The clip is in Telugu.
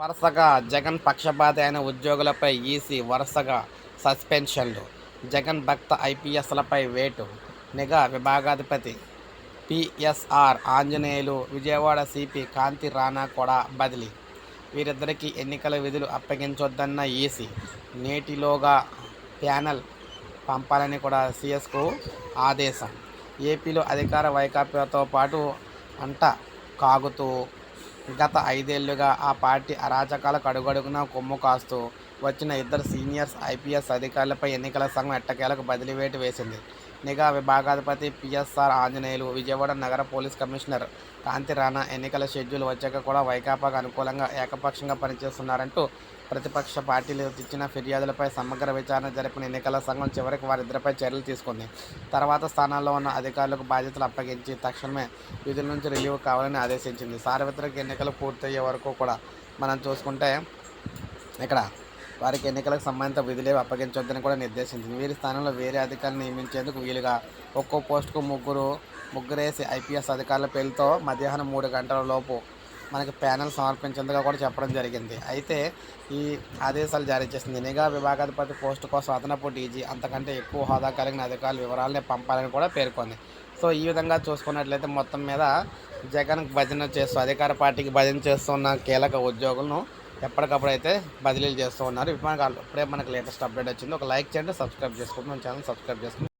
వరుసగా జగన్ పక్షపాతి అయిన ఉద్యోగులపై ఈసీ వరుసగా సస్పెన్షన్లు. జగన్ భక్త ఐపీఎస్లపై వేటు. నిఘా విభాగాధిపతి పిఎస్ఆర్ ఆంజనేయులు విజయవాడ సిపి కాంతి రాణా కూడా బదిలీ. వీరిద్దరికీ ఎన్నికల విధులు అప్పగించొద్దన్న ఈసీ. నేటిలోగా ప్యానెల్ పంపాలని కూడా సిఎస్కు ఆదేశం. ఏపీలో అధికార వైకాపాతో పాటు అంట కాగుతూ గత ఐదేళ్ళుగా ఆ పార్టీ అరాచకాలకు అడుగడుగునా కొమ్ము కాస్తూ వచ్చిన ఇద్దరు సీనియర్స్ ఐపీఎస్ అధికారులపై ఎన్నికల సంఘం ఎట్టకేలకు బదిలీ వేటు వేసింది. నిఘా విభాగాధిపతి పిఎస్ఆర్ ఆంజనేయులు విజయవాడ నగర పోలీస్ కమిషనర్ కాంతి రాణా ఎన్నికల షెడ్యూల్ వచ్చాక కూడా వైకాపాకు అనుకూలంగా ఏకపక్షంగా పనిచేస్తున్నారంటూ ప్రతిపక్ష పార్టీలు ఇచ్చిన ఫిర్యాదులపై సమగ్ర విచారణ జరిపిన ఎన్నికల సంఘం చివరికి వారిద్దరిపై చర్యలు తీసుకుంది. తర్వాత స్థానాల్లో ఉన్న అధికారులకు బాధ్యతలు అప్పగించి తక్షణమే విధుల నుంచి రిలీవ్ కావాలని ఆదేశించింది. సార్వత్రిక ఎన్నికలు పూర్తయ్యే వరకు కూడా మనం చూసుకుంటే ఇక్కడ వారికి ఎన్నికలకు సంబంధిత విధులేవి అప్పగించొద్దని కూడా నిర్దేశించింది. వీరి స్థానంలో వేరే అధికారులు నియమించేందుకు వీలుగా ఒక్కో పోస్టుకు ముగ్గురు ముగ్గురేసి ఐపీఎస్ అధికారుల పేరుతో మధ్యాహ్నం మూడు గంటల లోపు మనకి ప్యానెల్ సమర్పించేందుకు కూడా చెప్పడం జరిగింది. అయితే ఈ ఆదేశాలు జారీ చేసింది. నిఘా విభాగాధిపతి పోస్టు కోసం అదనపు డీజీ అంతకంటే ఎక్కువ హోదా కలిగిన అధికారుల వివరాలని పంపాలని కూడా పేర్కొంది. సో ఈ విధంగా చూసుకున్నట్లయితే మొత్తం మీద జగన్ భజన చేస్తూ అధికార పార్టీకి భజన చేస్తున్న కీలక ఉద్యోగులను ఎప్పటికప్పుడు అయితే బదిలీలు చేస్తూ ఉన్నారు. ఇప్పుడు మనకు ఇప్పుడే మనకు లేటెస్ట్ అప్డేట్ వచ్చింది. ఒక లైక్ చేయండి సబ్స్క్రైబ్ చేసుకోండి. మన ఛానల్ సబ్స్క్రైబ్ చేసుకోండి.